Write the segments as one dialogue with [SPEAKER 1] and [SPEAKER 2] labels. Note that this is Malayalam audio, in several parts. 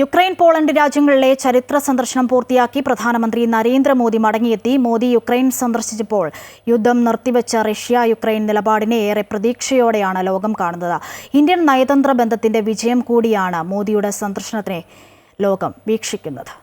[SPEAKER 1] യുക്രൈൻ പോളണ്ട് രാജ്യങ്ങളിലെ ചരിത്ര സന്ദർശനം പൂർത്തിയാക്കി പ്രധാനമന്ത്രി നരേന്ദ്രമോദി മടങ്ങിയെത്തി. മോദി യുക്രൈൻ സന്ദർശിച്ചപ്പോൾ യുദ്ധം നിർത്തിവെച്ച റഷ്യ യുക്രൈൻ നിലപാടിനെ ഏറെ പ്രതീക്ഷയോടെയാണ് ലോകം കാണുന്നത്. ഇന്ത്യൻ നയതന്ത്ര ബന്ധത്തിന്റെ വിജയം കൂടിയാണ് മോദിയുടെ സന്ദർശനത്തിനെ ലോകം വീക്ഷിക്കുന്നത്.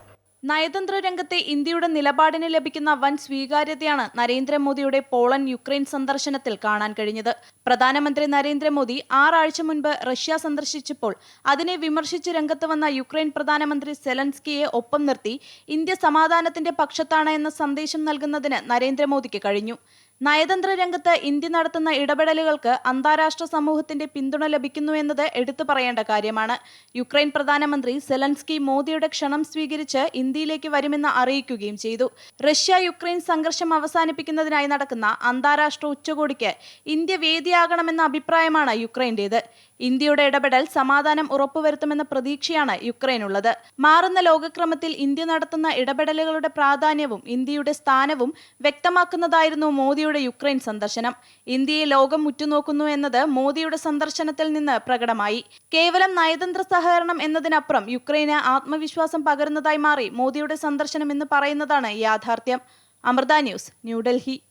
[SPEAKER 2] നയതന്ത്ര രംഗത്തെ ഇന്ത്യയുടെ നിലപാടിന് ലഭിക്കുന്ന വൻ സ്വീകാര്യതയാണ് നരേന്ദ്രമോദിയുടെ പോളണ്ട് യുക്രൈൻ സന്ദർശനത്തിൽ കാണാൻ കഴിഞ്ഞത്. പ്രധാനമന്ത്രി നരേന്ദ്രമോദി ആറാഴ്ച മുൻപ് റഷ്യ സന്ദർശിച്ചപ്പോൾ അതിനെ വിമർശിച്ച് രംഗത്ത് വന്ന യുക്രൈൻ പ്രധാനമന്ത്രി സെലൻസ്കിയെ ഒപ്പം നിർത്തി ഇന്ത്യ സമാധാനത്തിന്റെ പക്ഷത്താണ് എന്ന സന്ദേശം നൽകുന്നതിന് നരേന്ദ്രമോദിക്ക് കഴിഞ്ഞു. നയതന്ത്ര രംഗത്ത് ഇന്ത്യ നടത്തുന്ന ഇടപെടലുകൾക്ക് അന്താരാഷ്ട്ര സമൂഹത്തിന്റെ പിന്തുണ ലഭിക്കുന്നു എന്നത് എടുത്തു പറയേണ്ട കാര്യമാണ്. യുക്രൈൻ പ്രധാനമന്ത്രി സെലൻസ്കി മോദിയുടെ ക്ഷണം സ്വീകരിച്ച് ഇന്ത്യയിലേക്ക് വരുമെന്ന് അറിയിക്കുകയും ചെയ്തു. റഷ്യ യുക്രൈൻ സംഘർഷം അവസാനിപ്പിക്കുന്നതിനായി നടക്കുന്ന അന്താരാഷ്ട്ര ഉച്ചകോടിക്ക് ഇന്ത്യ വേദിയാകണമെന്ന അഭിപ്രായമാണ് യുക്രൈന്റേത്. ഇന്ത്യയുടെ ഇടപെടൽ സമാധാനം ഉറപ്പുവരുത്തുമെന്ന പ്രതീക്ഷയാണ് യുക്രൈനുള്ളത്. മാറുന്ന ലോകക്രമത്തിൽ ഇന്ത്യ നടത്തുന്ന ഇടപെടലുകളുടെ പ്രാധാന്യവും ഇന്ത്യയുടെ സ്ഥാനവും വ്യക്തമാക്കുന്നതായിരുന്നു മോദിയുടെ യുക്രൈൻ സന്ദർശനം. ഇന്ത്യയെ ലോകം ഉറ്റുനോക്കുന്നു എന്നത് മോദിയുടെ സന്ദർശനത്തിൽ നിന്ന് പ്രകടമായി. കേവലം നയതന്ത്ര സഹകരണം എന്നതിനപ്പുറം യുക്രൈന് ആത്മവിശ്വാസം പകരുന്നതായി മാറി മോദിയുടെ സന്ദർശനം എന്ന് പറയുന്നതാണ് യാഥാർത്ഥ്യം. അമൃത ന്യൂസ് ന്യൂഡൽഹി.